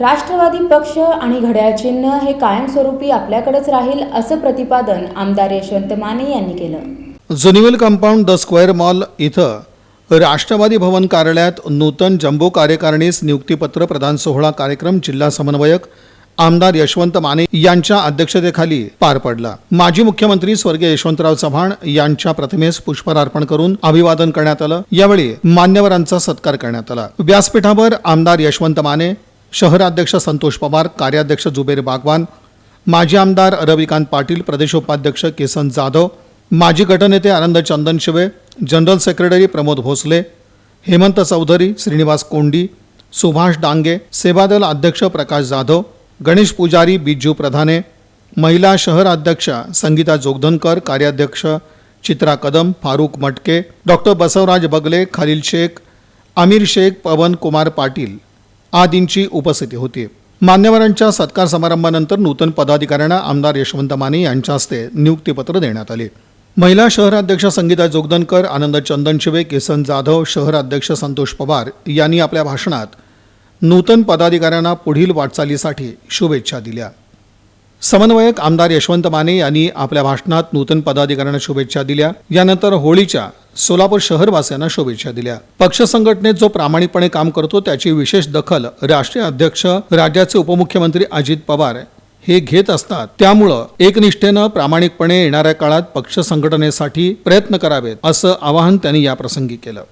राष्ट्रवादी पक्ष आणि घड्याळ चिन्ह हे कायमस्वरूपी आपल्याकडेच राहील असं प्रतिपादन आमदार यशवंत माने यांनी केलं. जुनिवल कंपाऊंड द स्क्वेअर मॉल इथं राष्ट्रवादी भवन कार्यालयात नूतन जम्बो कार्यकारिणीस नियुक्तीपत्र प्रदान सोहळा कार्यक्रम जिल्हा समन्वयक आमदार यशवंत माने यांच्या अध्यक्षतेखाली पार पडला. माजी मुख्यमंत्री स्वर्गीय यशवंतराव चव्हाण यांच्या प्रतिमेस पुष्पहार अर्पण करून अभिवादन करण्यात आलं. यावेळी मान्यवरांचा सत्कार करण्यात आला. व्यासपीठावर आमदार यशवंत माने शहराध्यक्ष संतोष पवार कार्याध्यक्ष जुबेर बागवान माजी आमदार रविकांत पाटील प्रदेशोपाध्यक्ष केसन जाधव माजी गटनेते आनंद चंदन शिवे जनरल सेक्रेटरी प्रमोद भोसले हेमंत चौधरी श्रीनिवास कोंडी सुभाष डांगे सेवादल अध्यक्ष प्रकाश जाधव गणेश पुजारी बिज्जू प्रधाने महिला शहर अध्यक्ष संगीता जोगधनकर कार्याध्यक्ष चित्रा कदम फारूक मटके डॉक्टर बसवराज बगले खलील शेख आमिर शेख पवन कुमार पाटील आदींची उपस्थिती होती. मान्यवरांच्या सत्कार समारंभानंतर नूतन पदाधिकाऱ्यांना आमदार यशवंत माने यांच्या हस्ते नियुक्तीपत्र देण्यात आले. महिला शहराध्यक्ष संगीता जोगदनकर आनंद चंदनशिवे केसन जाधव शहराध्यक्ष संतोष पवार यांनी आपल्या भाषणात नूतन पदाधिकाऱ्यांना पुढील वाटचालीसाठी शुभेच्छा दिल्या. समन्वयक आमदार यशवंत माने यांनी आपल्या भाषणात नूतन पदाधिकाऱ्यांना शुभेच्छा दिल्या. यानंतर होळीच्या सोलापूर शहरवासियांना शुभेच्छा दिल्या. पक्ष संघटनेत जो प्रामाणिकपणे काम करतो त्याची विशेष दखल राष्ट्रीय अध्यक्ष राज्याचे उपमुख्यमंत्री अजित पवार हे घेत असतात. त्यामुळं एकनिष्ठेनं प्रामाणिकपणे येणाऱ्या काळात पक्ष संघटनेसाठी प्रयत्न करावेत असं आवाहन त्यांनी याप्रसंगी केलं.